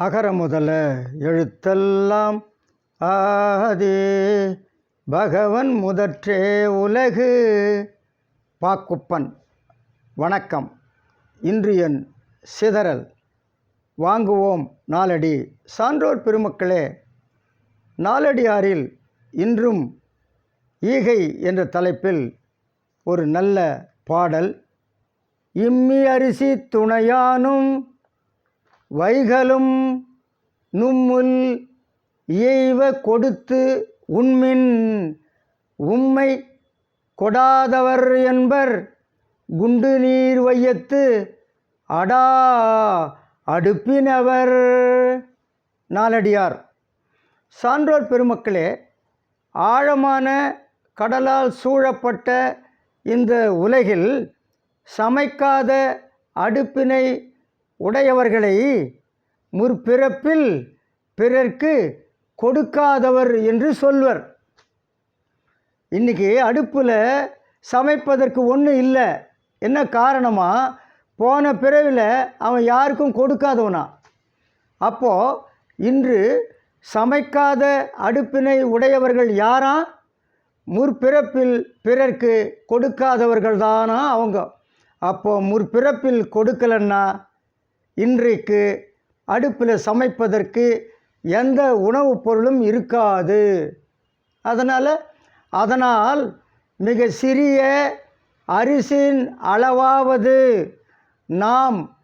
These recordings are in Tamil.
அகர முதல எழுத்தெல்லாம் ஆதி. பகவன் முதற்றே உலகு. பாக்குப்பன் வணக்கம். இன்று என் சிதறல். வாங்குவோம் நாலடி சான்றோர் பெருமக்களே நாளடியாரில் இன்றும் ஈகை என்ற தலைப்பில் ஒரு நல்ல பாடல். இம்மி அரிசி துணையானும் வைகளும் நும்முல் இயைவ கொடுத்து உண்மின் உம்மை கொடாதவர் என்பர் குண்டு நீர் வையத்து அடா அடுப்பினவர். நாலடியார். சான்றோர் பெருமக்களே ஆழமான கடலால் சூழப்பட்ட இந்த உலகில் சமைக்காத அடுப்பினை உடையவர்களை முற்பிறப்பில் பிறர்க்கு கொடுக்காதவர் என்று சொல்வர். இன்றைக்கி அடுப்பில் சமைப்பதற்கு ஒன்றும் இல்லை. என்ன காரணமாக போன பிறவில் அவன் யாருக்கும் கொடுக்காதவனா? அப்போது இன்று சமைக்காத அடுப்பினை உடையவர்கள் யாரா? முற்பிறப்பில் பிறர்க்கு கொடுக்காதவர்கள் தானா அவங்க. அப்போது முற்பிறப்பில் கொடுக்கலன்னா இன்றைக்கு அடுப்பில் சமைப்பதற்கு எந்த உணவுப் பொருளும் இருக்காது. அதனால் அதனால் மிக சிறிய அரிசியின் அளவாவது நாம்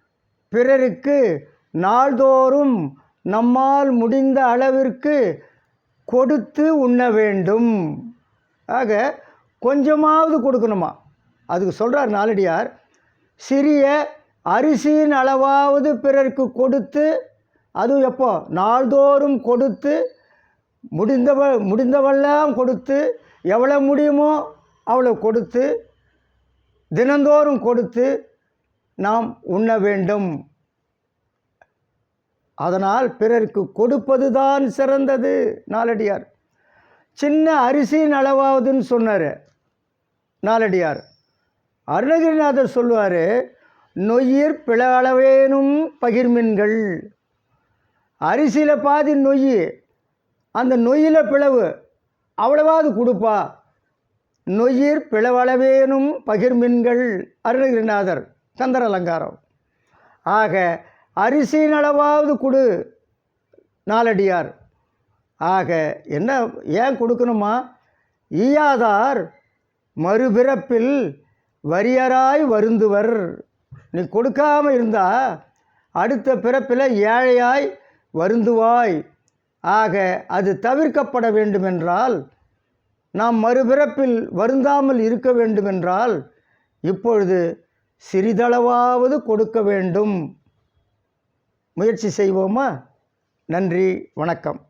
பிறருக்கு நாள்தோறும் நம்மால் முடிந்த அளவிற்கு கொடுத்து உண்ண வேண்டும். ஆக கொஞ்சமாவது கொடுக்கணுமா? அதுக்கு சொல்கிறார் நாலடியார் சிறிய அரிசியின் அளவாவது பிறருக்கு கொடுத்து அதுவும் எப்போ? நாள்தோறும் கொடுத்து முடிந்தவ முடிந்தவெல்லாம் கொடுத்து எவ்வளோ முடியுமோ அவ்வளோ கொடுத்து தினந்தோறும் கொடுத்து நாம் உண்ண வேண்டும். அதனால் பிறருக்கு கொடுப்பது தான் சிறந்தது நாலடியார். சின்ன அரிசியின் அளவாவதுன்னு சொன்னார் நாலடியார். அருணகிரிநாதர் சொல்லுவார் நொய்யிற் பிள அளவேனும் பகிர்மின்கள். அரிசியில் பாதி நொய் அந்த நொய்யில் பிளவு அவ்வளவாது கொடுப்பா. நொய்யிற் பிளவளவேனும் பகிர்மின்கள் அருணகிரிநாதர் சந்திர அலங்காரம் ஆக அரிசியின் அளவாவது கொடு நாலடியார். ஆக என்ன ஏன் கொடுக்கணுமா? ஈயாதார் மறுபிறப்பில் வரியராய் வருந்துவர். நீ கொடுக்காம இருந்தால் அடுத்த பிறப்பில் ஏழையாய் வருந்துவாய். ஆக அது தவிர்க்கப்பட வேண்டுமென்றால் நாம் மறுபிறப்பில் வருந்தாமல் இருக்க வேண்டுமென்றால் இப்பொழுது சிறிதளவாவது கொடுக்க வேண்டும். முயற்சி செய்வோமா? நன்றி வணக்கம்.